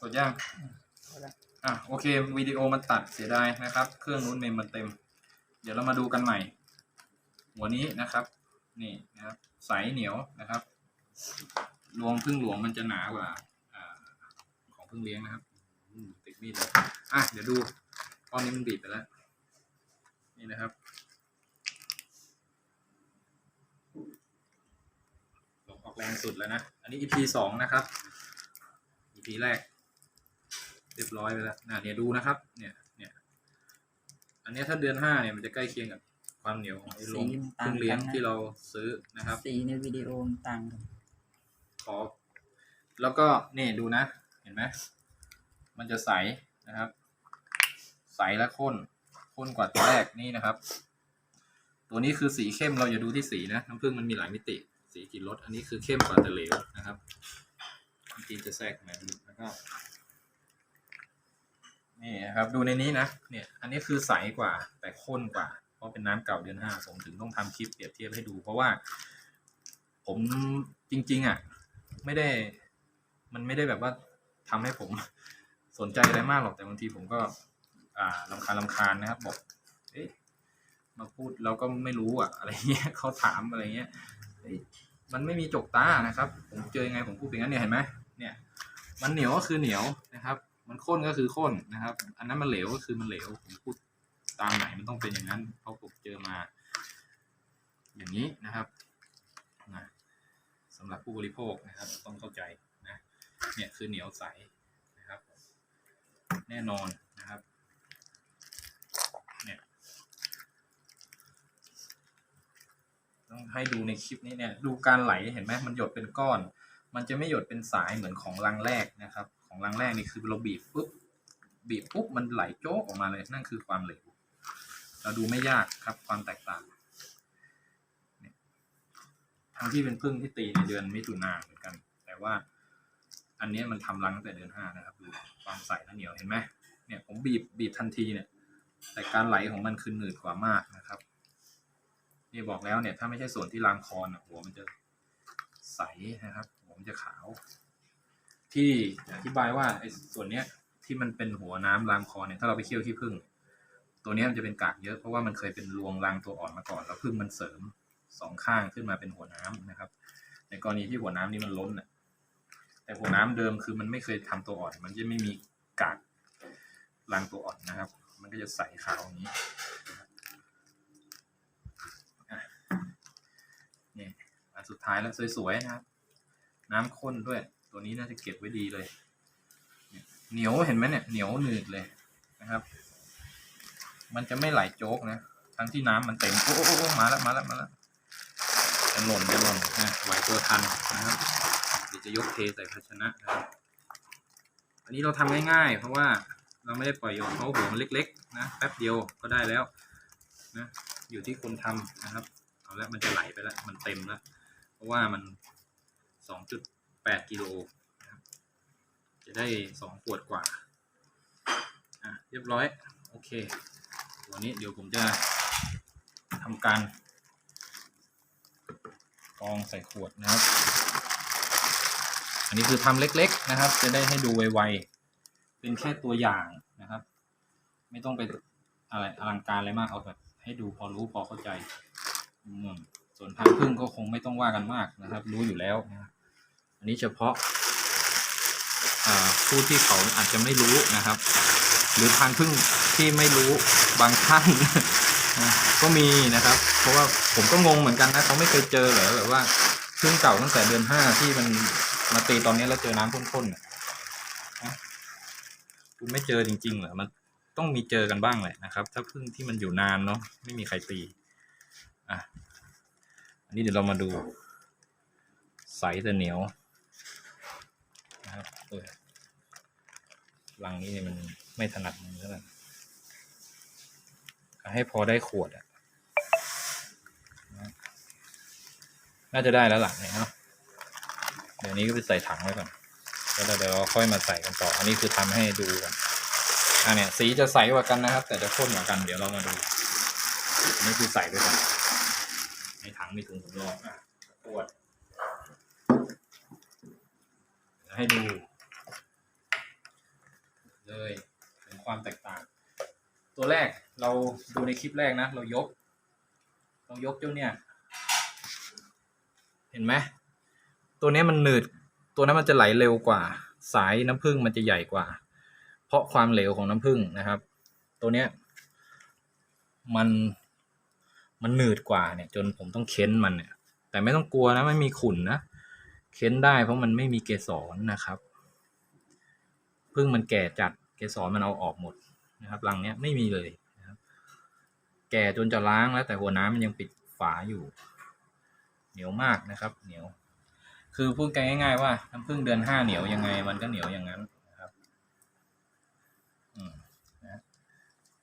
กดย่างเอาละอะโอเควิดีโอมันตัดเสียดายนะครับ เครื่องนู้นเมมมันเต็ม เดี๋ยวเรามาดูกันใหม่ หัวนี้นะครับ นี่นะครับใสเหนียวนะครับรวงพึ่งหลวงมันจะหนากว่าอ่าของพึ่งเลี้ยงนะครับอืมติดมีดเลยอะเดี๋ยวดูก้อนนี้มันบีบไปแล้ว นี่นะครับลงออกแรงสุดแล้วนะ อันนี้ EP สองนะครับ EP แรก เรียบร้อยไปแล้วนะเนี่ยดูนะครับ เนี่ยเนี่ยอันเนี้ยถ้าเดือนห้าเนี่ยมันจะใกล้เคียงกับความเหนียวของไอ้ลงพึ่งเลี้ยงที่เราซื้อนะครับ สีในวิดีโอมันต่างกันขอแล้วก็นี่ดูนะ เห็นไหมมันจะใสนะครับ ใสและข้นข้นกว่าตัวแรกนี่นะครับ ตัวนี้คือสีเข้มเราอย่าดูที่สีนะน้ำผึ้งมันมีหลายมิติ สีกลิ่นรสอันนี้คือเข้มกว่าแต่เหลวนะครับบางทีจะแทรกมาดูแล้วก็ นี่นะครับดูในนี้นะเนี่ยอันนี้คือใสกว่าแต่ข้นกว่า เพราะเป็นน้ำเก่าเดือนห้าผมถึงต้องทำคลิปเปรียบเทียบให้ดู เพราะว่า ผมจริง ๆ อะ ไม่ได้ มันไม่ได้แบบว่าทำให้ผมสนใจอะไรมากหรอกแต่บางทีผมก็ อ่าลำคาลำคาญนะครับ บอก เอ๊ะมาพูดเราก็ไม่รู้อะ อะไรเงี้ยเขาถามอะไรเงี้ยมันไม่มีจกตานะครับ ผมเจอยังไงผมพูดเป็นงั้นเนี่ยเห็นไหมเนี่ย มันเหนียวก็คือเหนียวนะครับ มันข้นก็คือข้นนะครับ อันนั้นมันเหลวก็คือมันเหลว ผมพูดตามไหนมันต้องเป็นอย่างนั้น เพราะผมเจอมา อย่างนี้นะครับนะสำหรับผู้บริโภคนะครับ ต้องเข้าใจนะ เนี่ยคือเหนียวใสนะครับ แน่นอนนะครับเนี่ยต้องให้ดูในคลิปนี้เนี่ย ดูการไหลเห็นไหมมันหยดเป็นก้อน มันจะไม่หยดเป็นสายเหมือนของรังแรกนะครับ ของรังแรกนี่คือเราบีบปุ๊บบีบปุ๊บมันไหลโจ๊กออกมาเลยนั่นคือความเหลวเราดูไม่ยากครับความแตกต่างเนี่ยทั้งที่เป็นพึ่งที่ตีในเดือนมิถุนาเหมือนกัน แต่ว่าอันนี้มันทำรังตั้งแต่เดือนห้านะครับดูความใสและเหนียวเห็นไหมเนี่ยผมบีบบีบทันทีเนี่ย แต่การไหลของมันคือหนืดกว่ามากนะครับ นี่บอกแล้วเนี่ย ถ้าไม่ใช่ส่วนที่รางคอนะหัวมันจะใสนะครับ หัวมันจะขาว ที่อธิบายว่าไอ้ส่วนเนี้ยที่มันเป็นหัวน้ำรางคอเนี่ยถ้าเราไปเคี่ยวขี้ผึ้งตัวเนี้ยมันจะเป็นกากเยอะเพราะว่ามันเคยเป็นรวงรางตัวอ่อนมาก่อน แล้วผึ้งมันเสริมสองข้างขึ้นมาเป็นหัวน้ำนะครับ ในกรณีที่หัวน้ำนี่มันล้นน่ะแต่หัวน้ำเดิมคือมันไม่เคยทำตัวอ่อน มันจะไม่มีกากรางตัวอ่อนนะครับ มันก็จะใสขาวอย่างนี้นี่อันสุดท้ายแล้วสวยๆนะครับ น้ำข้นด้วย ตัวนี้น่าจะเก็บไว้ดีเลย เหนียวเห็นไหมเนี่ยเหนียวหนืดเลยนะครับ มันจะไม่ไหลโจ๊กนะ ทั้งที่น้ำมันเต็ม โอ้โอ้โอมาแล้วมาแล้วมาแล้วจะหล่นจะหล่นนะไหวตัวทันนะครับเดี๋ยวจะยกเทใส่ภาชนะนะครับอันนี้เราทำง่ายๆ เพราะว่าเราไม่ได้ปล่อยโยนเขาหัวมันเล็กๆนะแป๊บเดียวก็ได้แล้วนะอยู่ที่คนทำนะครับเอาละมันจะไหลไปแล้วมันเต็มแล้ว เพราะว่ามันสองจุด แปดกิโลจะได้สองขวดกว่า อะ เรียบร้อย โอเค วันนี้เดี๋ยวผมจะทำการกองใส่ขวดนะครับ อันนี้คือทำเล็กๆนะครับ จะได้ให้ดูไวๆ เป็นแค่ตัวอย่างนะครับ ไม่ต้องไปอะไรอลังการอะไรมากเอาแบบให้ดูพอรู้พอเข้าใจ ส่วนพันธุ์พึ่งก็คงไม่ต้องว่ากันมากนะครับ รู้อยู่แล้วนะครับ อันนี้เฉพาะผู้ที่เขาอาจจะไม่รู้นะครับ หรือทางพึ่งที่ไม่รู้บางท่านก็มีนะครับ เพราะว่าผมก็งงเหมือนกันนะเขาไม่เคยเจอเหรอแบบว่าพึ่งเก่าตั้งแต่เดือนห้าที่มันมาตีตอนนี้แล้วเจอน้ำข้นๆนะคุณไม่เจอจริงๆเหรอมันต้องมีเจอกันบ้างแหละนะครับ ถ้าพึ่งที่มันอยู่นานเนาะไม่มีใครตีอะอันนี้เดี๋ยวเรามาดูใสแต่เหนียว เออลังนี้เนี่ยมันไม่ถนัดมือเท่าไหร่ให้พอได้ขวดอะนะน่าจะได้แล้วล่ะเนี่ยเนาะเดี๋ยวนี้ก็ไปใส่ถังไว้ก่อนแล้วเดี๋ยวเราค่อยมาใส่กันต่อ อันนี้คือทำให้ดูกันอะเนี่ยสีจะใสกว่ากันนะครับ แต่จะข้นกว่ากันเดี๋ยวเรามาดูอันนี้คือใส่ด้วยกันในถังมีถุงสำรองอะขวด ให้ดู ความแตกต่าง ตัวแรกเราดูในคลิปแรกนะ เรายก เรายกเจ้าเนี่ย เห็นไหมตัวเนี้ยมันหนืด ตัวนั้นมันจะไหลเร็วกว่า สายน้ำผึ้งมันจะใหญ่กว่า เพราะความเหลวของน้ำผึ้งนะครับ ตัวเนี้ยมันมันหนืดกว่าเนี่ย จนผมต้องเค้นมันเนี่ย แต่ไม่ต้องกลัวนะไม่มีขุ่นนะเค้นได้เพราะมันไม่มีเกสรนะครับพึ่งมันแก่จัด เกสรมันเอาออกหมดนะครับรังเนี้ยไม่มีเลยนะครับแก่จนจะล้างแล้วแต่หัวน้ำมันยังปิดฝาอยู่ เหนียวมากนะครับ เหนียว คือพูดกันง่าย ๆ ว่าน้ำผึ้งเดือนห้าเหนียวยังไง มันก็เหนียวอย่างนั้นนะครับอืมนะ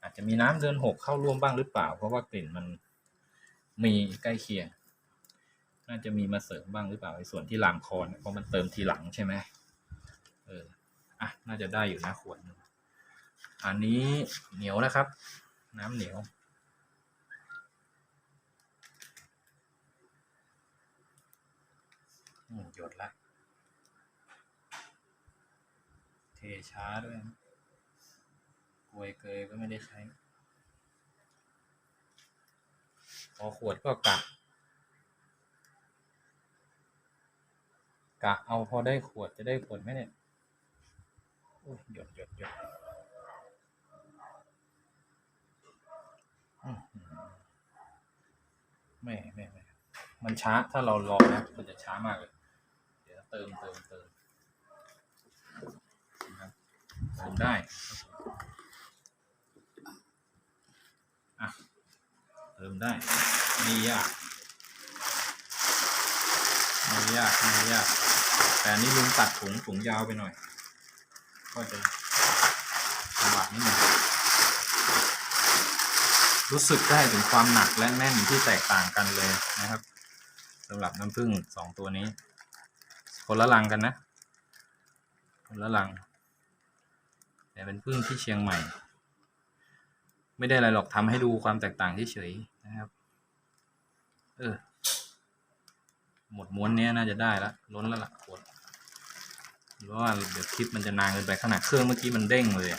อาจจะมีน้ำเดือนหกเข้าร่วมบ้างหรือเปล่า เพราะว่ากลิ่นมันมีใกล้เคียงน่าจะมีมาเสริมบ้างหรือเปล่าในส่วนที่ลามคอนเพราะมันเติมทีหลังใช่ไหมเอออะน่าจะได้อยู่นะขวดนึง อันนี้เหนียวนะครับ น้ำเหนียวหยดละเทช้าด้วยกลวยเกยก็ไม่ได้ใช้ พอขวดก็กะ กะเอาพอได้ขวดจะได้ผลไหมเนี่ยโอ้ยหยดหยดหยดอื้อหือ ไม่ไม่ไม่มันช้าถ้าเรารอนะมันจะช้ามากเลย เดี๋ยวเติมเติมเติมนะครับเติมได้อะเติมได้ไม่ยากไม่ยากไม่ยากแต่นี่ลุงตัดถุงถุงยาวไปหน่อย ก็จะลำบากนิดหนึง รู้สึกได้ถึงความหนักและแน่นที่แตกต่างกันเลยนะครับสำหรับน้ำผึ้งสองตัวนี้ คนละลังกันนะ คนละลัง แต่เป็นผึ้งที่เชียงใหม่ ไม่ได้อะไรหรอกทำให้ดูความแตกต่างเฉยๆนะครับ เออ หมดม้วนเนี้ยน่าจะได้ละล้นแล้วล่ะขวดเพราะว่าเดี๋ยวคลิปมันจะนานเกินไปขนาดเครื่องเมื่อกี้มันเด้งเลย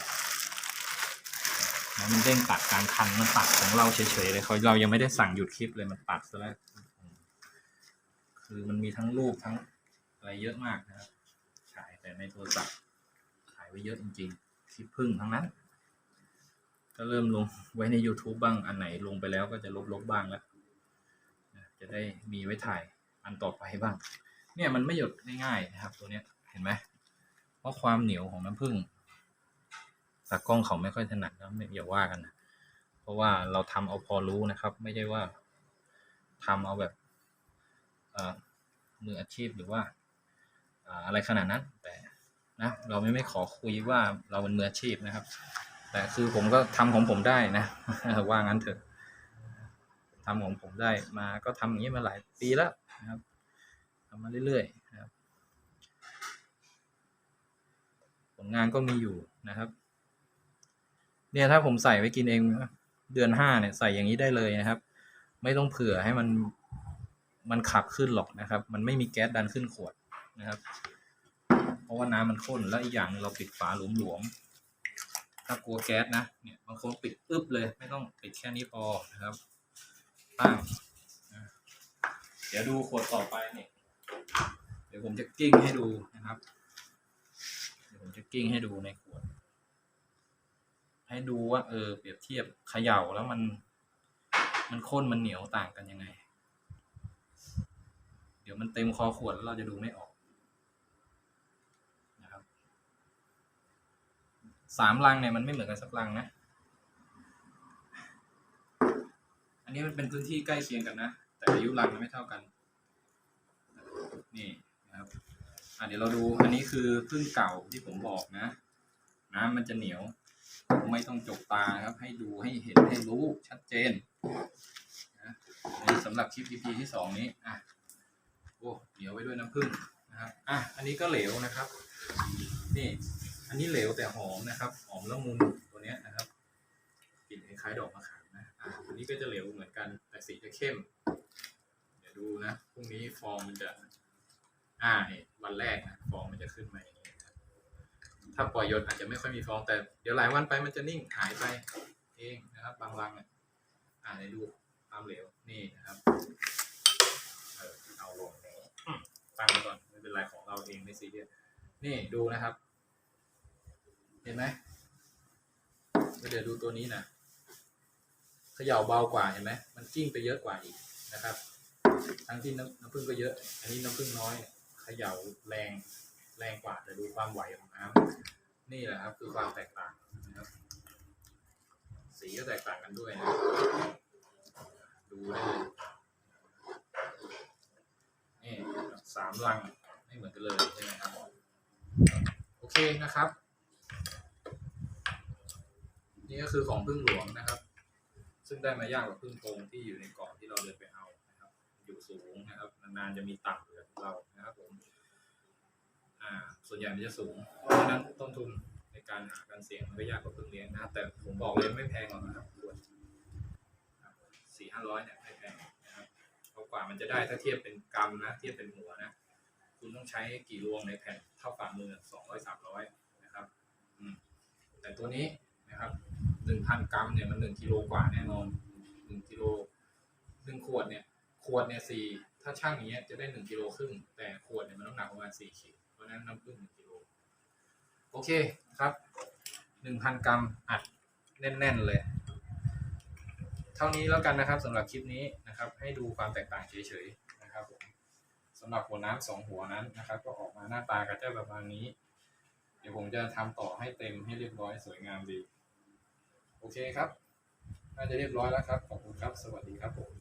อะมันเด้งตัดกลารคันมันตัดของเราเฉยๆเลยเขาเรายังไม่ได้สั่งหยุดคลิปเลยมันตัดซะแล้วคือมันมีทั้งรูปทั้งอะไรเยอะมากนะครับฉายแต่ในโทรศัพท์ถ่ายไว้เยอะจริงๆคลิปพึ่งทั้งนั้น ก็เริ่มลงไว้ใน YouTube บ้างอันไหนลงไปแล้วก็จะลบๆบ้างแล้วจะได้มีไว้ถ่ายอันต่อไปบ้าง เนี่ยมันไม่หยุดง่ายๆนะครับ ตัวเนี้ยเห็นไหมเพราะความเหนียวของน้ำผึ้ง ตากล้องเขาไม่ค่อยถนัดนะไม่อย่าว่ากันนะเพราะว่าเราทำเอาพอรู้นะครับ ไม่ใช่ว่าทำเอาแบบมืออาชีพหรือว่าอะไรขนาดนั้น แต่นะเราไม่ไม่ขอคุยว่าเราเป็นมืออาชีพนะครับ แต่คือผมก็ทำของผมได้นะว่างั้นเถอะทำของผมได้มาก็ทำอย่างนี้มาหลายปีแล้วนะครับทำมาเรื่อยๆนะครับ ผลงานก็มีอยู่นะครับ เนี่ยถ้าผมใส่ไว้กินเองเดือนห้าเนี่ยใส่อย่างนี้ได้เลยนะครับ ไม่ต้องเผื่อให้มันมันขับขึ้นหรอกนะครับ มันไม่มีแก๊สดันขึ้นขวดนะครับ เพราะว่าน้ำมันข้นแล้วอีกอย่างหนึ่งเราปิดฝาหลวมๆถ้ากลัวแก๊สนะเนี่ยบางคนปิดอึบเลย ไม่ต้องปิดแค่นี้พอนะครับตั้งเดี๋ยวดูขวดต่อไปเนี่ยเดี๋ยวผมจะกิ้งให้ดูนะครับ เดี๋ยวผมจะกิ้งให้ดูในข ให้ดูว่า เออ เปรียบเทียบเขย่าแล้วมัน มันข้นมันเหนียวต่างกันยังไง เดี๋ยวมันเต็มคอขวดแล้วเราจะดูไม่ออกนะครับสามลังเนี่ยมันไม่เหมือนกันสักลังนะ อันนี้มันเป็นพื้นที่ใกล้เคียงกันนะ แต่อายุลังมันไม่เท่ากัน นี่นะครับอะเดี๋ยวเราดูอันนี้คือพึ่งเก่าที่ผมบอกนะน้ำมันจะเหนียว ไม่ต้องจกตาครับ ให้ดูให้เห็นให้รู้ชัดเจนนะสำหรับคลิป EP ที่สองนี้อะโอ้เหนียวไว้ด้วยน้ำผึ้งนะครับอะอันนี้ก็เหลวนะครับ นี่ อันนี้เหลวแต่หอมนะครับ หอมละมุนตัวเนี้ยนะครับกลิ่นคล้ายๆดอกมะขามนะอะอันนี้ก็จะเหลวเหมือนกันแต่สีจะเข้ม เดี๋ยวดูนะพรุ่งนี้ฟองมันจะ อ่านี่วันแรกนะฟองมันจะขึ้นมาอง ถ้าปล่อยหยดอาจจะไม่ค่อยมีฟองแต่เดี๋ยวหลายวันไปมันจะนิ่งหายไปเองนะครับ บางรังเนี่ยอ่าในดูความเหลวนี่นะครับเออเอาลงตั้งก่อนไม่เป็นไรของเราเองไม่ซีเรียสนี่ดูนะครับ เห็นไหมเดี๋ยวดูตัวนี้นะเขย่าเบากว่าเห็นไหมมันกิ้งไปเยอะกว่าอีกนะครับ ทั้งที่น้ำน้ำผึ้งก็เยอะ อันนี้น้ำผึ้งน้อยเขย่าแรง แรงกว่าแต่ดูความไหวของน้ำนี่แหละครับ คือความแตกต่างนะครับ สีก็แตกต่างกันด้วยนะดูได้เลยนี่สามลังไม่เหมือนกันเลยใช่ไหมครับโอเคนะครับ นี่ก็คือของพึ่งหลวงนะครับ ซึ่งได้มายากกว่าพึ่งโพงที่อยู่ในเกาะที่เราเดินไปเอานะครับ อยู่สูงนะครับ นานๆจะมีต่ำเหลือเรานะครับผม อ่าส่วนใหญ่มันจะสูง เพราะฉะนั้นต้นทุนในการหาการเสียงมันก็ยากกว่าพึ่งเลี้ยงนะครับแต่ผมบอกเลยไม่แพงหรอกนะครับควรสี่ห้าร้อยเนี่ยไม่แพงนะครับเพราะกว่ามันจะได้ถ้าเทียบเป็นกรัมนะเทียบเป็นหัวนะ คุณต้องใช้กี่รวงในแผ่นเท่าฝ่ามือสองร้อยสามร้อยนะครับแต่ตัวนี้นะครับหนึ่งพันกรัมเนี่ยมันหนึ่งกิโลกว่าแน่นอนหนึ่งกิโลหนึ่งขวดเนี่ยขวดเนี่ยสี่ถ้าช่างอย่างเงี้ยจะได้หนึ่งกิโลครึ่งแต่ขวดเนี่ยมันต้องหนักประมาณสี่ขีดะนั้นน้ำผึ้งหนึ่งกิโลโอเคครับหนึ่งพันกรัมอัดแน่น ๆ เลย เท่านี้แล้วกันนะครับสำหรับคลิปนี้นะครับ ให้ดูความแตกต่างเฉยๆนะครับผมสำหรับหัวน้ำสองหัวนั้นนะครับ ก็ออกมาหน้าตาก็จะประมาณนี้ เดี๋ยวผมจะทำต่อให้เต็มให้เรียบร้อยสวยงามดี โอเคครับ น่าจะเรียบร้อยแล้วครับ ขอบคุณครับ สวัสดีครับผม